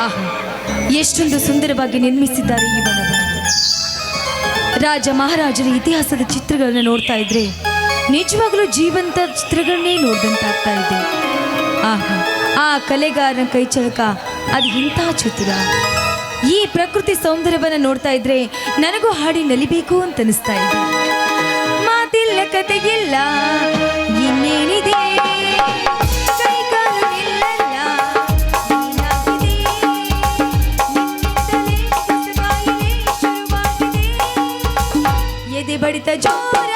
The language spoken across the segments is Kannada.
ಆಹಾ. ಎಷ್ಟೊಂದು ಸುಂದರವಾಗಿ ನಿರ್ಮಿಸಿದ್ದಾರೆ ಈ ರಾಜ ಮಹಾರಾಜರ ಇತಿಹಾಸದ ಚಿತ್ರಗಳನ್ನು ನೋಡ್ತಾ ಇದ್ರೆ ನಿಜವಾಗ್ಲೂ ಜೀವಂತ ಚಿತ್ರಗಳನ್ನೇ ನೋಡಿದಂತಾಗ್ತಾ ಇದೆ. ಆಹಾ, ಆ ಕಲೆಗಾರನ ಕೈಚಳಕ ಅದು ಇಂತಹ ಚಿತ್ರ ಈ ಪ್ರಕೃತಿ ಸೌಂದರ್ಯವನ್ನು ನೋಡ್ತಾ ಇದ್ರೆ ನನಗೂ ಹಾಡಿ ನಲಿಬೇಕು ಅಂತ ಅನಿಸ್ತಾ ಇದೆ. ಮಾತಿಲ್ಲ ಕತೆಗಿಲ್ಲ ಇನ್ನೇನಿದೆ? ಬಡಿತ ಜೋರಾಗಿದೆ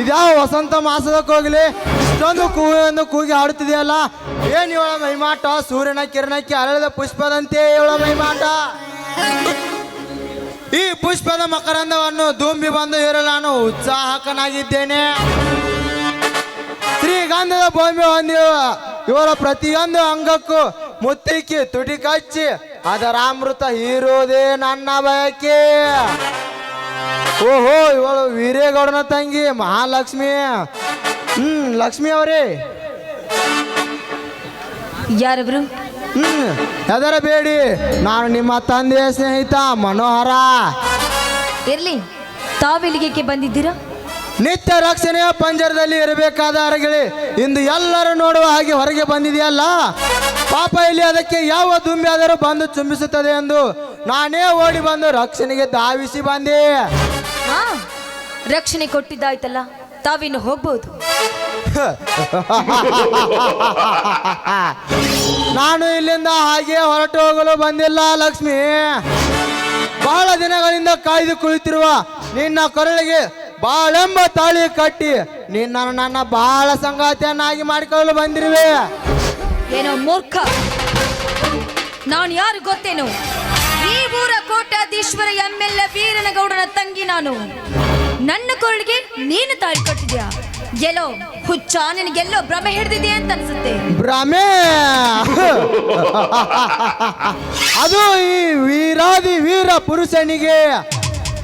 ಇದ್ಯಾವ ವಸಂತ ಮಾಸದಕ್ಕೆ ಹೋಗ್ಲಿ ಇಷ್ಟೊಂದು ಕೂಗನ್ನು ಕೂಗಿ ಆಡುತ್ತಿದೆಯಲ್ಲ ಏನ್ ಇವಳ ಮೈಮಾಟ? ಸೂರ್ಯನ ಕಿರಣಕ್ಕೆ ಅರಳಿದ ಪುಷ್ಪದಂತೆ ಇವಳ ಮೈಮಾಟ? ಈ ಪುಷ್ಪದ ಮಕರಂದವನ್ನು ದುಂಬಿ ಬಂದು ಇರಲು ನಾನು ಉತ್ಸಾಹಕನಾಗಿದ್ದೇನೆ. ಶ್ರೀಗಂಧದ ಭೂಮಿ ಹೊಂದಿರುವ ಇವರ ಪ್ರತಿಯೊಂದು ಅಂಗಕ್ಕೂ ಮುತ್ತಿಕ್ಕಿ ತುಟಿ ಕಚ್ಚಿ ಅದರ ಅಮೃತ ಹೀರೋದೇ ನನ್ನ ಬಯಕೆ. ಓಹೋ ಇವಳು ವೀರೇಗೌಡನ ತಂಗಿ ಮಹಾಲಕ್ಷ್ಮಿ. ಹ್ಮ್ ಲಕ್ಷ್ಮಿ ಅವರೇ. ಯಾರಿಬ್ರು? ಹ್ಮ್ ಎದರ ಬೇಡಿ ನಾನು ನಿಮ್ಮ ತಂದೆಯ ಸ್ನೇಹಿತ ಮನೋಹರ. ಇರ್ಲಿ ತಾವೆಲ್ಲಿಗೆ ಬಂದಿದ್ದೀರಾ? ನಿತ್ಯ ರಕ್ಷಣೆಯ ಪಂಜರದಲ್ಲಿ ಇರಬೇಕಾದ ಅರಗಿಳಿ ಇಂದು ಎಲ್ಲರೂ ನೋಡುವ ಹಾಗೆ ಹೊರಗೆ ಬಂದಿದೆಯಲ್ಲ? ಪಾಪ ಇಲ್ಲಿ ಅದಕ್ಕೆ ಯಾವ ದುಂಬಿ ಆದರೂ ಬಂದು ಚುಂಬಿಸುತ್ತದೆ ಎಂದು ನಾನೇ ಓಡಿ ಬಂದು ರಕ್ಷಣೆಗೆ ಧಾವಿಸಿ ಬಂದೆ. ಹಾ ರಕ್ಷಣೆ ಕೊಟ್ಟಿದ್ದಾಯ್ತಲ್ಲ ತಾವಿನ್ನು ಹೋಗ್ಬೋದು. ನಾನು ಇಲ್ಲಿಂದ ಹಾಗೆ ಹೊರಟು ಹೋಗಲು ಬಂದಿಲ್ಲ ಲಕ್ಷ್ಮಿ. ಬಹಳ ದಿನಗಳಿಂದ ಕಾಯ್ದು ಕುಳಿತಿರುವ ನಿನ್ನ ಕೊರಳಿಗೆ ಬಾಳೆಂಬ ತಾಳಿ ಕಟ್ಟಿ ನಿನ್ನ ನನ್ನ ಬಹಳ ಸಂಗಾತಿಯನ್ನಾಗಿ ಮಾಡಿಕೊಳ್ಳಲು ಬಂದಿರುವೆ. ಏನೋ ಮೂರ್ಖ. ನಾನು ಯಾರು ಗೊತ್ತೇನು? ಈ ಊರ ಕೋಟ್ಯಾಧೀಶ್ವರ ಎಂ ಎಲ್ ಎ ವೀರನಗೌಡನ ತಂಗಿ ನಾನು. ನನ್ನ ಕೊರಳಿಗೆ ನೀನು ತಾಳಿ ಕಟ್ಟಿದ್ಯಾ? ಎಲ್ಲೋ ಹುಚ್ಚ ನಿನಗೆಲ್ಲೋ ಭ್ರಮೆ ಹಿಡಿದಿದೆ ಅಂತ ಅನ್ಸುತ್ತೆ. ಭ್ರಮೆ! ಅದು ಈ ವೀರಾದಿ ವೀರ ಪುರುಷನಿಗೆ.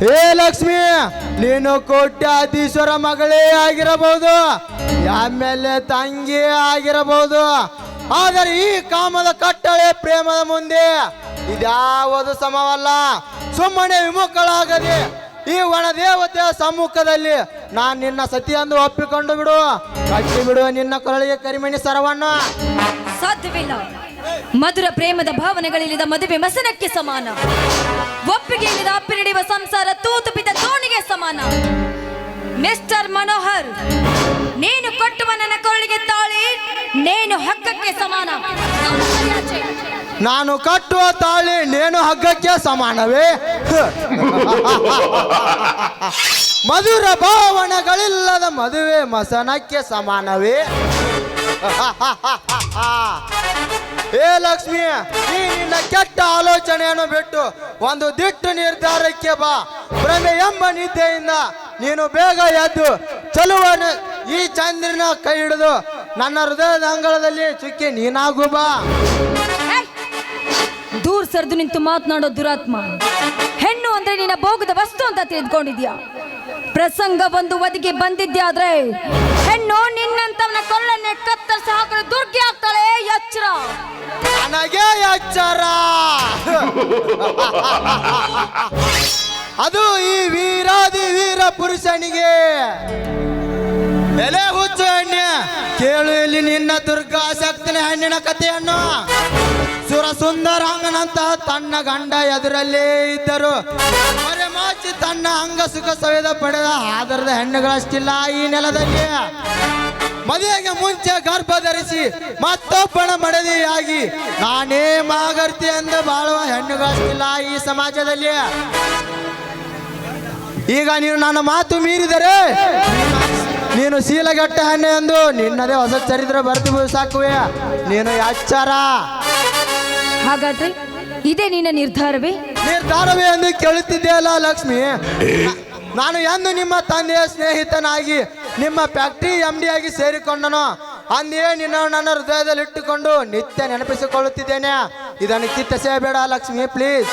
ಹೇ ಲಕ್ಷ್ಮಿ, ನೀನು ಕೋಟ್ಯಾಧೀಶ್ವರ ಮಗಳೇ ಆಗಿರಬಹುದು. ಆಮೇಲೆ ತಂಗಿ ಆಗಿರಬಹುದು. ಆದರೆ ಈ ಕಾಮದ ಕಟ್ಟಳೆ ಪ್ರೇಮದ ಮುಂದೆ ಇದ್ಯಾವುದು ಸಮವಲ್ಲ? ಸುಮ್ಮನೆ ವಿಮುಖಳಾಗದೆ ಈ ಒಣದೇವತೆಯ ಸಮ್ಮುಖದಲ್ಲಿ ನಾನು ನಿನ್ನ ಸತಿಯಂದು ಒಪ್ಪಿಕೊಂಡು ಬಿಡು. ಕಟ್ಟಿ ಬಿಡು ನಿನ್ನ ಕೊರಳಿಗೆ ಕರಿಮಣಿ ಸರವನ್ನು ಸಾಧ್ಯವಿಲ್ಲ. ಮಧುರ ಪ್ರೇಮದ ಭಾವನೆಗಳಿಲ್ಲದ ಮದುವೆ ಮಸನಕ್ಕೆ ಸಮಾನ. ಒಪ್ಪಿಗೆ ಇಲ್ಲದ ಅಪ್ಪಿ ನಡೆಯುವ ಸಂಸಾರ ತೂತು ಬಿದ್ದ ದೋಣಿಗೆ ಸಮಾನ. ಮಿಸ್ಟರ್ ಮನೋಹರ್ ನೀನು ಕೊಟ್ಟುವ ನನ್ನ ಕೊರಳಿಗೆ ತಾಳಿ, ನೇನು ಹಕ್ಕಕ್ಕೆ ಸಮಾನ. ನಾನು ಕಟ್ಟುವ ತಾಳಿ, ನೇನು ಹಗ್ಗಕ್ಕೆ ಸಮಾನವೇ? ಮಧುರ ಭಾವನೆಗಳಿಲ್ಲದ ಮದುವೆ ಮಸನಕ್ಕೆ ಸಮಾನವೇ? ಏ ಲಕ್ಷ್ಮಿ, ನೀ ನಿನ್ನ ಕೆಟ್ಟ ಆಲೋಚನೆಯನ್ನು ಬಿಟ್ಟು ಒಂದು ದಿಟ್ಟು ನಿರ್ಧಾರಕ್ಕೆ ಬಾ. ಭ್ರಮೆ ಎಂಬ ನಿದ್ದೆಯಿಂದ ನೀನು ಬೇಗ ಎದ್ದು ಚಲುವನ ಈ ಚಂದ್ರನ ಕೈ ಹಿಡಿದು ನನ್ನ ಹೃದಯದ ಅಂಗಳದಲ್ಲಿ ಚುಕ್ಕಿ ನೀನಾಗು ಬಾ. ದೂರ್ ಸರಿದು ನಿಂತು ಮಾತನಾಡೋ ದುರಾತ್ಮ. ಹೆಣ್ಣು ಅಂದ್ರೆ ನಿನ್ನ ಭೋಗದ ವಸ್ತು ಅಂತ ತಿಳಿದುಕೊಂಡಿದ್ಯಾ ಪ್ರಸಂಗ ಬಂದು ಒದಗಿ ಬಂದಿದ್ಯಾದ್ರೆ ಹೆಣ್ಣು ನಿನ್ನಂತವನ ಕೊರಳನ್ನೇ ಕತ್ತರಿಸಿ ಹಾಕಲು ದುರ್ಗಿ ಆಗ್ತಾಳೆ ಎಚ್ಚರ. ನನಗೆ ಎಚ್ಚರ. ಅದು ಈ ವೀರಾದಿ ವೀರ ಪುರುಷನಿಗೆ. ಬೆಲೆ ಹುಚ್ಚು ಹೆಣ್ಣೆ ಕೇಳು ಇಲ್ಲಿ ನಿನ್ನ ದುರ್ಗಾ ಶಕ್ತಿನ ಹೆಣ್ಣಿನ ಕಥೆಯನ್ನು. ಸುರ ಸುಂದರಾಂಗನಂತಹ ತನ್ನ ಗಂಡ ಎದುರಲ್ಲೇ ಇದ್ದರು. ಮರೆಮಾಚಿ ತನ್ನ ಅಂಗ ಸುಖ ಸವೆದ ಪಡೆದ ಆಧಾರದ ಹೆಣ್ಣುಗಳಷ್ಟಿಲ್ಲ ಈ ನೆಲದಲ್ಲಿ. ಮದುವೆಗೆ ಮುಂಚೆ ಗರ್ಭ ಧರಿಸಿ ಮತ್ತೊಬ್ಬನ ಮಡದಿಯಾಗಿ, ನಾನೇ ಮಾಗರ್ತಿ ಎಂದು ಬಾಳುವ ಹೆಣ್ಣುಗಳಷ್ಟಿಲ್ಲ ಈ ಸಮಾಜದಲ್ಲಿ. ಈಗ ನೀನು ನನ್ನ ಮಾತು ಮೀರಿದರೆ ನೀನು ಶೀಲಗಟ್ಟ ಹಣ್ಣೆ ಎಂದು ನಿನ್ನದೇ ಹೊಸ ಚರಿತ್ರೆ ಬರ್ತು ಸಾಕುವೆ. ನೀನು ಅಚ್ಚಾರ ಹಾಗಾದ್ರೆ ಇದೇ ನಿನ್ನ ನಿರ್ಧಾರವೇ? ನಿರ್ಧಾರವೇ ಎಂದು ಕೇಳುತ್ತಿದ್ದೆಯಲ್ಲ ಲಕ್ಷ್ಮಿ. ನಾನು ಎಂದು ನಿಮ್ಮ ತಂದೆಯ ಸ್ನೇಹಿತನಾಗಿ ನಿಮ್ಮ ಫ್ಯಾಕ್ಟ್ರಿ ಎಂ ಡಿ ಆಗಿ ಸೇರಿಕೊಂಡನು. ಅಂದೇ ನಿನ್ನ ನನ್ನ ಹೃದಯದಲ್ಲಿ ಇಟ್ಟುಕೊಂಡು ನಿತ್ಯ ನೆನಪಿಸಿಕೊಳ್ಳುತ್ತಿದ್ದೇನೆ. ಇದನ್ನು ಕಿತ್ತಸೇಬೇಡ ಲಕ್ಷ್ಮಿ ಪ್ಲೀಸ್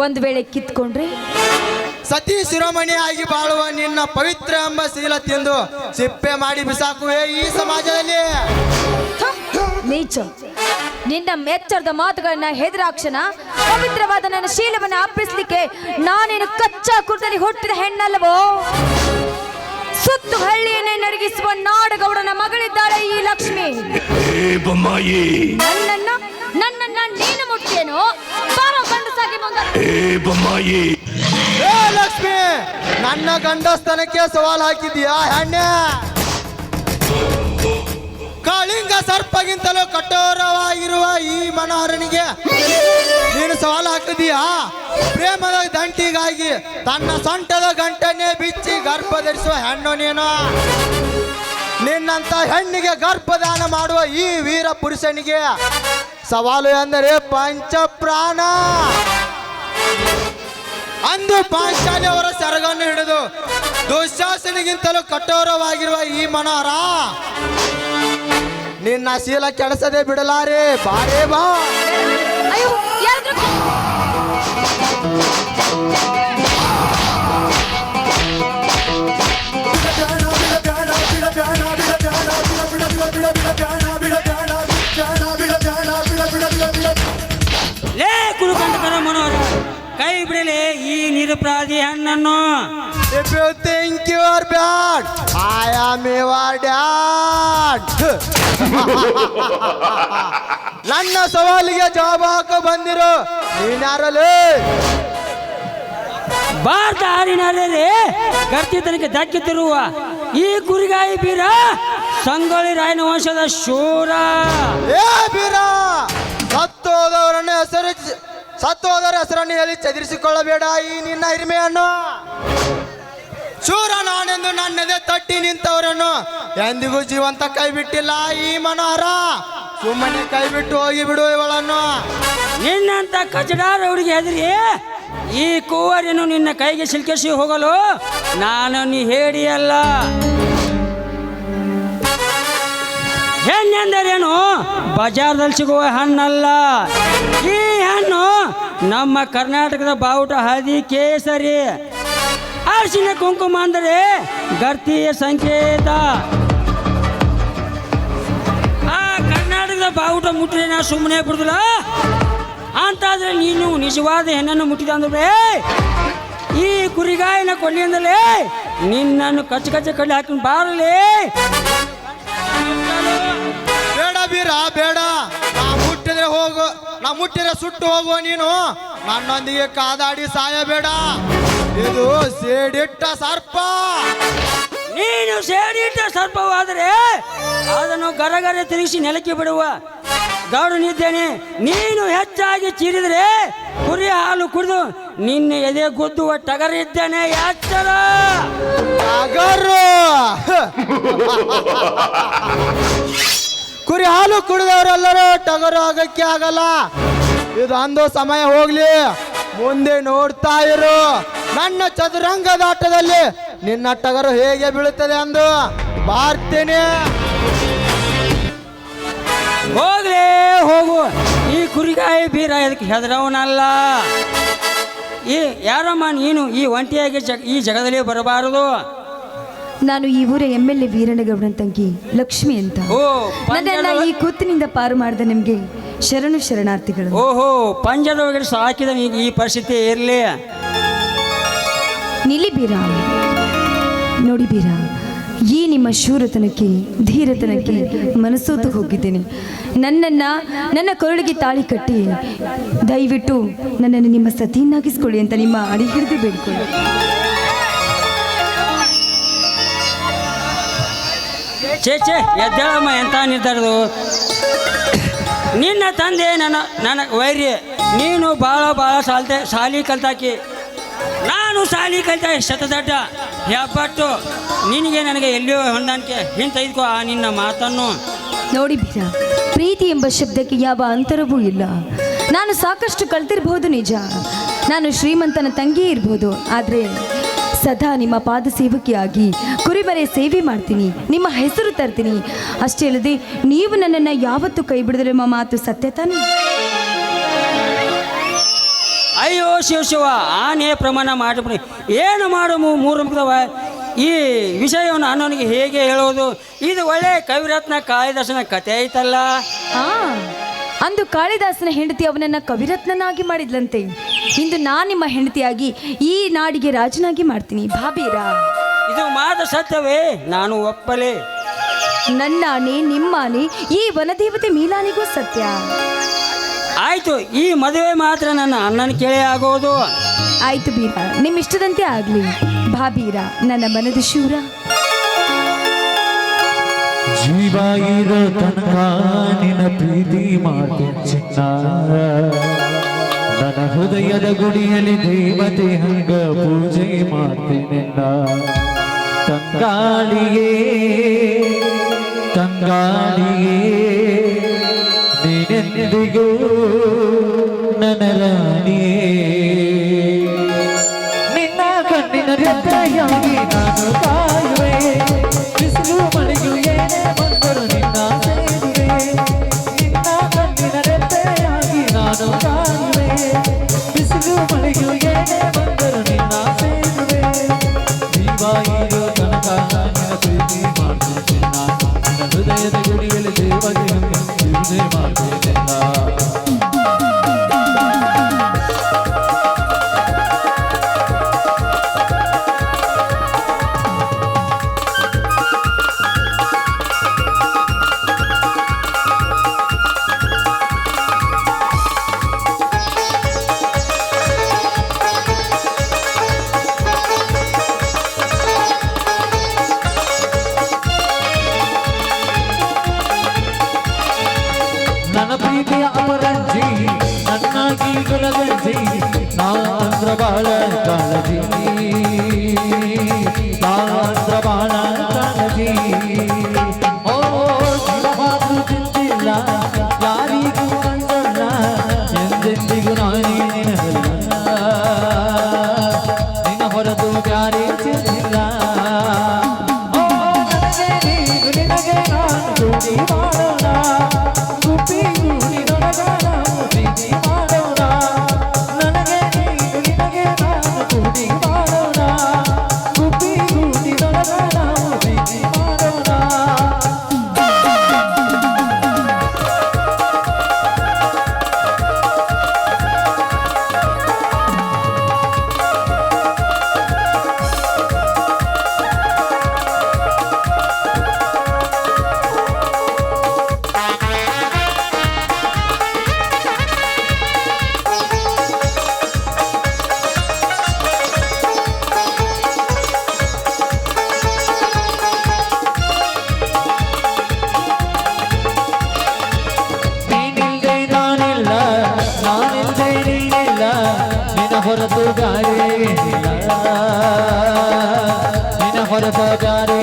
ಒಂದು ವೇಳೆ ಕಿತ್ಕೊಂಡ್ರೆ ಸತಿ ಶಿರೋಮಣಿಯಾಗಿ ಬಾಳುವ ನಿನ್ನ ಪವಿತ್ರ ಎಂಬ ಶೀಲ ತಿಂದು ಸಿಪ್ಪೆ ಮಾಡಿ ಬಿಸಾಕುವೆ ಈ ಸಮಾಜದಲ್ಲಿ. ನೀಚ. ನಿನ್ನ ಮೆಚ್ಚರದ ಮಾತುಗಳನ್ನ ಹೆದರಾಕ್ಷಣ ಪವಿತ್ರವಾದ ನನ್ನ ಶೀಲವನ್ನ ಅಪ್ಪಿಸ್ಲಿಕ್ಕೆ ನಾನೇನು ಕಚ್ಚಾ ಕುರ್ತಲಿ ಹುಟ್ಟಿದ ಹೆಣ್ಣಲ್ಲವೋ? ಸುತ್ತು ಹಳ್ಳಿಯನ್ನೇ ನಡಗಿಸುವ ನಾಡಗೌಡನ ಮಗಳಿದ್ದಾಳೆ ಈ ಲಕ್ಷ್ಮಿ. ಬೊಮ್ಮಾಯಿ. ನನ್ನನ್ನ ನನ್ನನ್ನ ನೀನು ಮುಟ್ಟೇನೋ ಬಾರೋ ಗಂಡಸಾಗಿ ಬಂದ ಏ, ಲಕ್ಷ್ಮಿ, ನನ್ನ ಗಂಡಸ್ತನಕ್ಕೆ ಸವಾಲ್ ಹಾಕಿದ್ಯಾ ಹೆಣ್ಣೆ? ಕಾಳಿಂಗ ಸರ್ಪಗಿಂತಲೂ ಕಠೋರವಾಗಿರುವ ಈ ಮನೋಹರನಿಗೆ ನೀನು ಸವಾಲು ಹಾಕಿದೀಯಾ ಪ್ರೇಮದ ದಂಟಿಗಾಗಿ ತನ್ನ ಸೊಂಟದ ಗಂಟನ್ನೇ ಬಿಚ್ಚಿ ಗರ್ಭ ಧರಿಸುವ ಹೆಣ್ಣು ನೀನು. ನಿನ್ನಂತ ಹೆಣ್ಣಿಗೆ ಗರ್ಭದಾನ ಮಾಡುವ ಈ ವೀರ ಪುರುಷನಿಗೆ ಸವಾಲು ಎಂದರೆ ಪಂಚ ಪ್ರಾಣ ಅಂದು ಪಾಂಚಾಲಿ ಅವರ ಸರಗನ್ನು ಹಿಡಿದು ದುಶ್ಯಾಸನಿಗಿಂತಲೂ ಕಠೋರವಾಗಿರುವ ಈ ಮನೋಹರ. ನಿನ್ನ ಶೀಲ ಕೆಡಿಸದೆ ಬಿಡಲಾರೆ, ಬಾರೇ ಬಾ. ಹಣ್ಣನ್ನು If you think you are bad, I am your dad. ನನ್ನ ಸವಾಲಿಗೆ ಜವಾಬ್ ಹಾಕ ಬಂದಿರೋ ನೀನಾರಲ್ಲಿ? ಭಾರತ ಹಾಡಿನಲ್ಲಿ ಗರ್ತಿತನಕ್ಕೆ ದಕ್ಕಿತಿರುವ ಈ ಕುರಿಗಾಯಿ ಬೀರ ಸಂಗೊಳ್ಳಿ ರಾಯನ ವಂಶದ ಶೂರ. ಏ ಬೀರ ಸತ್ತೋದವರನ್ನ ಹೆಸರು ಸತ್ತೋದರ ಹೆಸರನ್ನು ಹೇಳಿ ಚದುರಿಸಿಕೊಳ್ಳಬೇಡ ಈ ನಿನ್ನ ಹಿರಿಮೆಯನ್ನು. ಚೂರ ನಾನೆಂದು ನನ್ನದೆ ತಟ್ಟಿ ನಿಂತವರನ್ನು ಎಂದಿಗೂ ಜೀವಂತ ಕೈ ಬಿಟ್ಟಿಲ್ಲ ಈ ಮನೋಹರ. ಸುಮ್ಮನೆ ಕೈ ಬಿಟ್ಟು ಹೋಗಿ ಬಿಡು ಇವಳನ್ನು. ನಿನ್ನಂತ ಕಚಡಾರವರಿಗೆ ಹೆದರಿ ಈ ಕೂವರಿನ ನಿನ್ನ ಕೈಗೆ ಸಿಲ್ಕಿಸಿ ಹೋಗಲು ನಾನು ನೀ ಹೇಳಿಯಲ್ಲ ಹೆಣ್ಣೆಂದರೇನು? ಬಜಾರ್ದಲ್ಲಿ ಸಿಗುವ ಹಣ್ಣಲ್ಲ. ಈ ಹಣ್ಣು ನಮ್ಮ ಕರ್ನಾಟಕದ ಬಾವುಟ ಹಳದಿ ಕೇಸರಿ. ಅರಿಶಿನ ಕುಂಕುಮ ಅಂದರೆ ಗರ್ತಿಯ ಸಂಕೇತ. ಆ ಕರ್ನಾಟಕದ ಬಾವುಟ ಮುಟ್ಟಿದ್ರೆ ನಾ ಸುಮ್ಮನೆ ಬಿಡುದಿಲ್ಲ? ಅಂತಾದ್ರೆ ನೀನು ನಿಜವಾದ ಹೆಣ್ಣನ್ನು ಮುಟ್ಟಿದ ಅಂದ್ರೆ ಈ ಕುರಿಗಾಯಿನ ಕೊನೆಯಿಂದಲೇ ನಿನ್ನನ್ನು ಕಚ್ಚ ಕಚ್ಚ ಕಡ್ಲಿ ಹಾಕೊಂಡು ಬಾರಲಿ. ಬೇಡ ಬೀರ, ಬೇಡ. ಹೋಗು ನಾ ಮುಟ್ಟಿರ ಸುಟ್ಟು ಹೋಗು ನೀನು. ನನ್ನೊಂದಿಗೆ ಕಾದಾಡಿ ಸಾಯಬೇಡ. ಇದು ಸೇಡಿಟ್ಟ ಸರ್ಪ. ನೀನು ಸೇಡಿಟ್ಟ ಸರ್ಪವಾದರೆ ಅದನ್ನು ಗರಗರೆ ತಿರುಗಿಸಿ ನೆಲಕ್ಕೆ ಬಿಡುವ. ಗೌಡನಿದ್ದೇನೆ ನೀನು ಹೆಚ್ಚಾಗಿ ಚೀರಿದರೆ ಕುರಿ ಹಾಲು ಕುಡಿದು ನಿನ್ನ ಎದೆ ಗುದ್ದುವ ಟಗರ ಇದ್ದೇನೆ ಎಚ್ಚರ ಟಗರು. ಕುರಿ ಹಾಲು ಕುಡಿದವರೆಲ್ಲರೂ ಟಗರು ಆಗಕ್ಕೆ ಆಗಲ್ಲ. ಇದು ಅಂದು ಸಮಯ ಹೋಗ್ಲಿ. ಮುಂದೆ ನೋಡ್ತಾ ಇರು. ನನ್ನ ಚದುರಂಗದಾಟದಲ್ಲಿ ನಿನ್ನ ಟಗರು ಹೇಗೆ ಬೀಳುತ್ತದೆ ಅಂದು ಬಾರ್ತೇನೆ ಹೋಗ್ಲೇ, ಹೋಗು. ಈ ಕುರಿಗಾಯಿ ಬೀರ ಇದಕ್ಕೆ ಹೆದರವನಲ್ಲ? ಈ ಯಾರಮ್ಮ ನೀನು ಈ ಒಂಟಿಯಾಗಿ ಈ ಜಗದಲ್ಲಿ ಬರಬಾರದು? ನಾನು ಈ ಊರ ಎಂ ಎಲ್ ಎ ವೀರಣ್ಣಗೌಡನ ತಂಗಿ ಲಕ್ಷ್ಮಿ ಅಂತ. ಓ ನನ್ನೆಲ್ಲ ಈ ಕೂತಿನಿಂದ ಪಾರು ಮಾಡಿದ ನಿಮಗೆ ಶರಣು ಶರಣಾರ್ಥಿಗಳು. ಓಹೋ ಪಂಜದ ಒಳಗಡೆ ಸಾಕಿದ ಈ ಪರಿಸ್ಥಿತಿ ಇರಲಿ. ನಿಲಿಬೀರ ನೋಡಿಬೀರ ನೋಡಿ ಬೀರ ಈ ನಿಮ್ಮ ಶೂರತನಕ್ಕೆ ಧೀರತನಕ್ಕೆ ಮನಸ್ಸೋತು ಹೋಗಿದ್ದೇನೆ. ನನ್ನನ್ನ ನನ್ನ ಕೊರಳಿಗೆ ತಾಳಿ ಕಟ್ಟಿ ದಯವಿಟ್ಟು ನನ್ನನ್ನು ನಿಮ್ಮ ಸತಿಯನ್ನಾಗಿಸ್ಕೊಳ್ಳಿ ಅಂತ ನಿಮ್ಮ ಅಡಿ ಹಿಡಿದು ಬೇಡ್ಕೊಳ್ಳಿ. ಛೇ ಚೇ ಎದ್ದೇಳಮ್ಮ ಎಂತ ನಿರ್ಧಾರದು ನಿನ್ನ ತಂದೆ ನನ್ನ ನನ್ನ ವೈರ್ಯ, ನೀನು ಭಾಳ ಭಾಳ ಸಾಲ್ತೆ ಸಾಲಿ ಕಲ್ತಾಕಿ. ನಾನು ಸಾಲಿ ಕಲ್ತ, ಶತದಡ್ಡ. ಹೆಬ್ಬಟ್ಟು ನಿನಗೆ ನನಗೆ ಎಲ್ಲಿಯೋ ಹೊಂದಾಣಿಕೆ. ಹಿಂತೆಗೆದುಕೋ ಆ ನಿನ್ನ ಮಾತನ್ನು. ನೋಡಿ ಬೀರ ಪ್ರೀತಿ ಎಂಬ ಶಬ್ದಕ್ಕೆ ಯಾವ ಅಂತರವೂ ಇಲ್ಲ. ನಾನು ಸಾಕಷ್ಟು ಕಲ್ತಿರಬಹುದು ನಿಜ. ನಾನು ಶ್ರೀಮಂತನ ತಂಗಿ ಇರ್ಬೋದು. ಆದರೆ ಸದಾ ನಿಮ್ಮ ಪಾದ ಸೇವಕಿಯಾಗಿ ಕುರಿಮರೆ ಸೇವೆ ಮಾಡ್ತೀನಿ. ನಿಮ್ಮ ಹೆಸರು ತರ್ತೀನಿ. ಅಷ್ಟೇ ಅಲ್ಲದೆ ನೀವು ನನ್ನನ್ನು ಯಾವತ್ತೂ ಕೈ ಬಿಡಿದ್ರೆ ಮಾ ಮಾತು ಸತ್ಯ ತಾನೇ? ಅಯ್ಯೋ ಶಿವ ಶಿವ ಆನೆ ಪ್ರಮಾಣ ಮಾಡಿಬಿಡಿ ಏನು ಮಾಡು ಮೂರು ಮುಖದವ? ಈ ವಿಷಯವನ್ನು ಅನ್ನೋನಿಗೆ ಹೇಗೆ ಹೇಳೋದು? ಇದು ಒಳ್ಳೆ ಕವಿರತ್ನ ಕಾಳಿದಾಸನ ಕತೆ ಐತಲ್ಲ. ಅಂದು ಕಾಳಿದಾಸನ ಹೆಂಡತಿ ಅವನನ್ನ ಕವಿರತ್ನನಾಗಿ ಮಾಡಿದ್ಲಂತೆ. ಇಂದು ನಾನು ನಿಮ್ಮ ಹೆಂಡತಿಯಾಗಿ ಈ ನಾಡಿಗೆ ರಾಜನಾಗಿ ಮಾಡ್ತೀನಿ. ಭಾಬೀರಾ? ಇದು ಮಾತು ಸತ್ಯವೇ ನಾನು ಒಪ್ಪಲೆ. ನನ್ನಾನೆ ನಿಮ್ಮಾನೆ ಈ ವನದೇವತೆ ಮೀಲಾನಿಗೂ ಸತ್ಯ. ಆಯ್ತು ಈ ಮದುವೆ ಮಾತ್ರ ನನ್ನ ಅಣ್ಣನ ಕೇಳೇ ಆಗೋದು. ಆಯ್ತು ಬೀರ ನಿಮ್ಮ ಇಷ್ಟದಂತೆ ಆಗ್ಲಿ ಭಾಬೀರ ನನ್ನ ಮನದ ಶೂರ. ಜೀವ ಇರೋ ತನಕ ನಿನ್ನ ಪ್ರೀತಿ ಮಾತು ಚಿನ್ನ ನನ್ನ ಹೃದಯದ ಗುಡಿಯಲ್ಲಿ ದೇವತೆ ಹಂಗ ಪೂಜೆ ಮಾಡ್ತೀನಿನ್ನ ತಂಗಾಳಿಯೇ ತಂಗಾಳಿಯೇ, ನೀನೆಂದಿಗೂ ನನರಾಣಿಯೇ ನಿನ್ನ ಕಣ್ಣಿನ ರೆಪ್ಪೆಯಾಗಿ ನಾನು ಕಾಯುವೆ, ಬಿಸಿಲು ಮಳೆಯು ಏನೇ ಬಂದರು ನಿನ್ನ ಸೇರುವೆ. ನಿನ್ನ ಕಣ್ಣಿನ ರೆಪ್ಪೆಯಾಗಿ ನಾನು ಕಾಯುವೆ, ಬಿಸಿಲು ಮಳೆಯು ಏನೇ ಬಂದರು love. ನಿನ್ನ ಹೊರತು ಗಾರೆ ಇಲ್ಲ ನಿನ್ನ ಹೊರತು ಗಾರೆ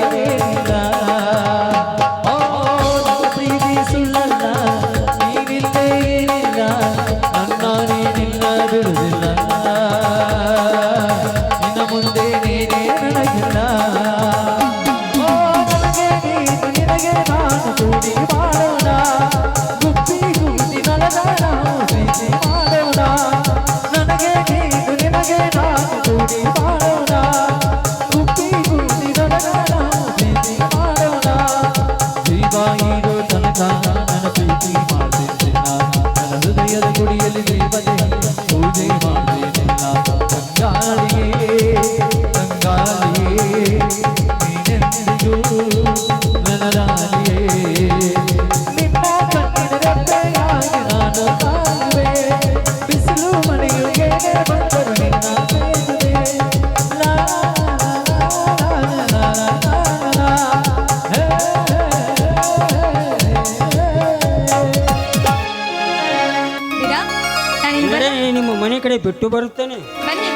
ಮನೆ ಕಡೆ ಬಿಟ್ಟು ಬರುತ್ತೇನೆ ಬನ್ನಿ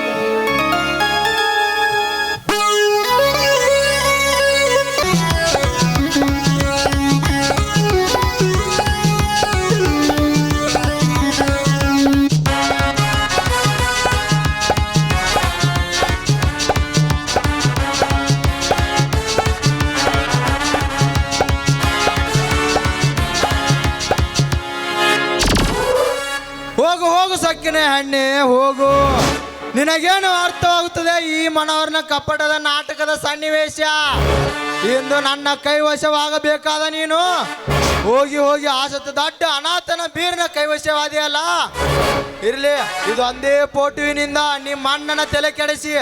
ಹೋಗು. ನಿನಗೇನು ಅರ್ಥವಾಗುತ್ತದೆ ಈ ಮನೋರ್ನ ಕಪ್ಪಟದ ನಾಟಕದ ಸನ್ನಿವೇಶ? ಇಂದು ನನ್ನ ಕೈವಶವಾಗಬೇಕಾದ ನೀನು? ಹೋಗಿ ಹೋಗಿ ಆಸತ್ತ ದೊಡ್ಡ ಅನಾಥನ ಬೀರ್ನ ಕೈವಶವಾದಿಯಲ್ಲ ಇರ್ಲಿ, ಇದು ಒಂದೇ ಪೋಟುವಿನಿಂದ ನಿಮ್ಮ ಅಣ್ಣನ ತಲೆ ಕೆಡಿಸಿ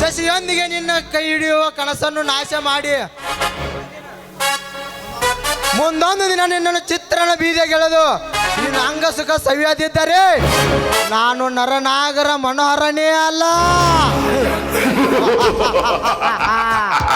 ಶಶಿಯೊಂದಿಗೆ ನಿನ್ನ ಕೈ ಹಿಡಿಯುವ ಕನಸನ್ನು ನಾಶ ಮಾಡಿ. ಮುಂದೊಂದು ದಿನ ನಿನ್ನನ್ನು ಚಿತ್ರಣ ಬೀದಿಗೆಳೆದು ಅಂಗ ಸುಖ ಸವಿಯದಿದ್ದರೆ ನಾನು ನರನಾಗರ ಮನೋಹರನೇ ಅಲ್ಲ.